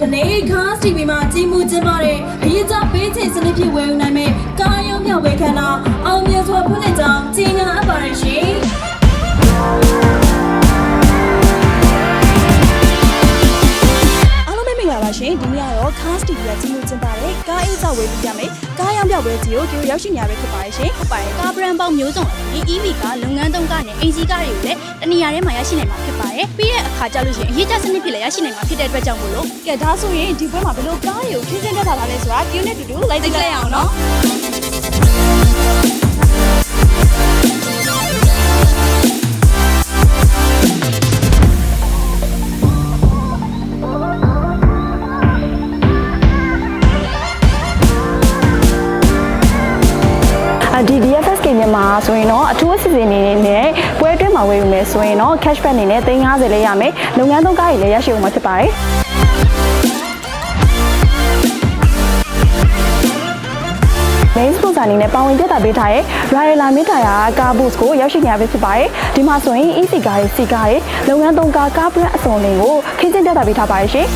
ဒီနေ့ခါစီဗီမှာကြီးမှုကျင်းပတဲ့အရေးကြပေးချင်စနစ်ဖြင့်ဝယ်ယူနိုင်မဲ့ကာယုံမြောက်ဝေခန္ဓာအောင်မြင်စွာဖွင့်လှစ်ကြောင်းကြီးညာအပ်ပါတယ် TV ကကြီးမှုကျင်းပတဲ့ကားအေးစောက်ဝယ်ပြီးကြမယ်ကားရောင်းပြပွဲကြီးကိုကြိုရောက်ရှိနေရပဲဖြစ်ပါတယ်ရှင်ဟုတ်ပါတယ်ကားဘရန်ပေါင်းမျိုးစုံအပြင် EV ကလုပ်ငန်းသုံးကားနဲ့အင်ဂျီကားတွေကိုလည်းတနေရာထဲမှာရရှိနိုင်မှာဖြစ်ပါတယ်။ပြီးတဲ့အခါကျလို့ရှိရင်အရေးကြစနစ်ဖြစ်လည်းရရှိနိုင်မှာဖြစ်တဲ့အတွက်ကြောင့်မို့လို့ကဲဒါဆိုရင်ဒီဘက်မှာဘယ်လိုကားတွေကိုခင်းကျင်းတက်တာလဲဆိုတာဒီနဲ့တူတူလိုက်ကြည့်လိုက်အောင်နော် ဆိုရင်တော့အထူးအစီအစဉ်အနေနဲ့ပွဲအတွင်းမှာဝယ်ယူမယ်ဆိုရင်တော့ cashback အနေနဲ့350လေးရမယ်လုပ်ငန်းသုံးကားတွေလည်းရရှိအောင်မှာဖြစ်ပါတယ် main sponsor အနေနဲ့ပါဝင်ပြသပေးထားတဲ့ Royal La Meta ရာကား boost ကိုရောက်ရှိနေရပဲဖြစ်ပါတယ်ဒီမှာဆိုရင် EC ကားတွေစီကားတွေလုပ်ငန်းသုံးကားကား brand အစုံတွေကိုခင်းကျင်းပြသပေးထားပါတယ်ရှင်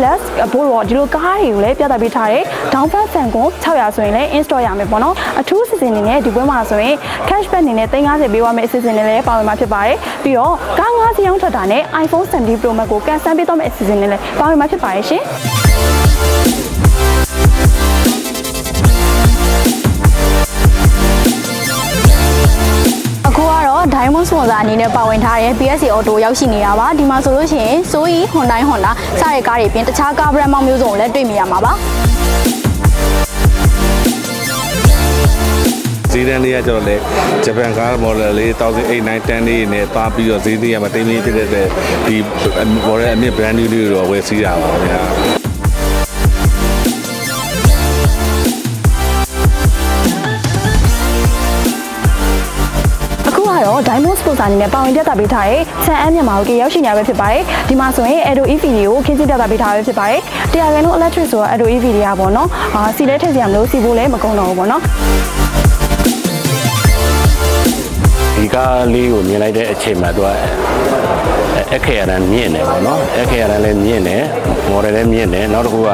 Cadillac ဘိုးတော့ဒီလိုကားတွေကိုလည်းပြသပေးထားတယ်။ Downfall Fan ကို600ဆိုရင်လည်း install ရမယ်ပေါ့နော်။အထူးစီစဉ်နေနဲ့ဒီပွဲမှာဆိုရင် cashback အနေနဲ့350ပေးသွားမယ့်အစီအစဉ်တွေလည်းပါဝင်မှာဖြစ်ပါတယ်။ပြီးတော့ကား5စီးရောင်းထွက်တာနဲ့ iPhone 17 Pro Max ကိုကန်ဆယ်ပေးသွားမယ့်အစီအစဉ်တွေလည်းပါဝင်မှာဖြစ်ပါတယ်ရှင်။ အနေနဲ့ပါဝင်ထားတဲ့ PSC Auto ရောက်ရှိနေတာပါဒီမှာဆိုလို့ရှိရင် Zoe Hyundai Honda စတဲ့ကားတွေအပြင်တခြားကားဘရန်ပေါင်းမျိုးစုံကိုလည်းတွေ့မြင်ရမှာပါဈေးတန်းလေးကကျတော့လေဂျပန်ကား model လေး1008 9 10လေးနဲ့သွားပြီးတော့ဈေးသေးရမှာတိမ်မင်းဖြစ်တဲ့အတွက်ဒီ model အမြင့် brand new လေးတွေတော့ဝယ်စီးတာပါဗျာ ကတော့ Diamond Sponsor အနေနဲ့ပါဝင်ပြသပေးထားတဲ့ဆန်အမ်းမြန်မာကိုရောက်ရှိနေရပဲဖြစ်ပါတယ်။ဒီမှာဆိုရင် Edo EV တွေကိုခင်းကျင်းပြသပေးထားပဲဖြစ်ပါတယ်။တရားကန်လုံး electric ဆိုတော့ Edo EV တွေကပေါ့နော်။အာစီလဲထည့်စရာမလိုစီဖို့လည်းမကုန်တော့ဘူးပေါ့နော်။ဒီကားလေးကိုမြင်လိုက်တဲ့အချိန်မှာသူကအခက်ရတန်းမြင့်တယ်ပေါ့နော်အခက်ရတန်းလည်းမြင့်တယ်မော်ဒယ်လည်းမြင့်တယ်နောက်တစ်ခုက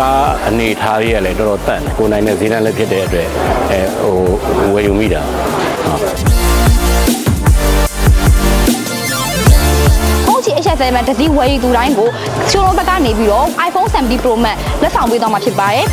ကားအနေထားလေးကလည်းတော်တော်တန့်တယ်ကိုယ်နိုင်တဲ့ဈေးတန်းလည်းဖြစ်တဲ့အတွက်အဲဟိုဝယ်ယူမိတာဟုတ် ဟုတ်ချီ HS7 တတိဝယ်ယူသူတိုင်းကိုရှိုးရုံးဘက်ကနေပြီးတော့ iPhone 17 Pro Max လက်ဆောင်ပေးသွားမှာဖြစ်ပါတယ်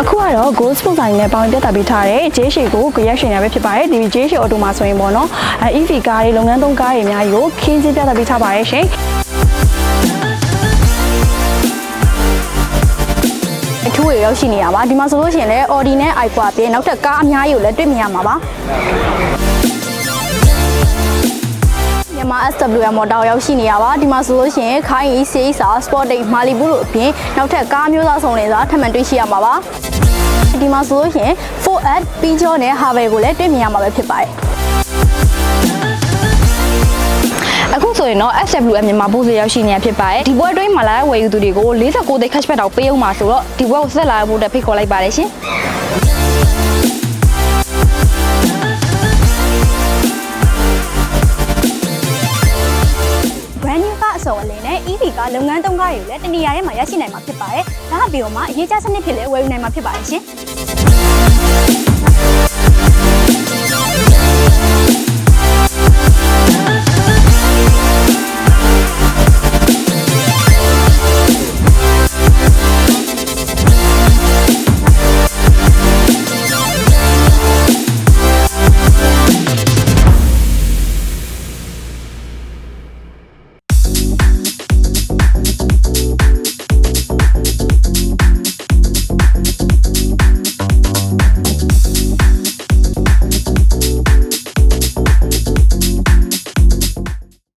အခုကတော့ Gold Sponsor အနေနဲ့ပေါင်းပြသပေးထားတဲ့ J ရှေကိုကိုရက်ရှင်ရပဲဖြစ်ပါတယ်ဒီ J ရှေ Auto မှာဆိုရင်ပေါ့နော်အဲ EV ကားတွေလုပ်ငန်းသုံးကားတွေအများကြီးကိုခင်းကျင်းပြသပေးထားပါတယ်ရှင် ထူးရရောက်ရှိနေရပါဒီမှာဆိုလို့ရှိရင်လည်း Audi နဲ့ iQua အပြင်နောက်ထပ်ကားအများကြီးကိုလည်းတွေ့မြင်ရမှာပါမြန်မာ SWM မော်တာရောက်ရှိနေရပါဒီမှာဆိုလို့ရှိရင်ခိုင်း ECX Sportage Malibu တို့အပြင်နောက်ထပ်ကားမျိုးသားစုံတွေသာထပ်မံတွေ့ရှိရမှာပါဒီမှာဆိုလို့ရှိရင် 4at ပြီးကျော်နဲ့ Harvey ကိုလည်းတွေ့မြင်ရမှာပဲဖြစ်ပါတယ် ဆိုရင်တော့ SWM မြန်မာပို့စရောက်ရှိနေရဖြစ်ပါတယ်ဒီဘွဲအတွင်းမှာလာတဲ့ဝယ်ယူသူတွေကို49သိန်း cashback တောင်ပေးအောင်ပါဆိုတော့ဒီဘွဲကိုဆက်လာဖို့အတွက်ဖိတ်ခေါ်လိုက်ပါတယ်ရှင် brand new ကအစုံအလင်းနဲ့ EV ကလုပ်ငန်းသုံးကားတွေကိုလည်းတနေရာထဲမှာရရှိနိုင်မှာဖြစ်ပါတယ်။ဒါအပြင်မှာအရေးကြစနစ်ဖြစ်လဲဝယ်ယူနိုင်မှာဖြစ်ပါတယ်ရှင်။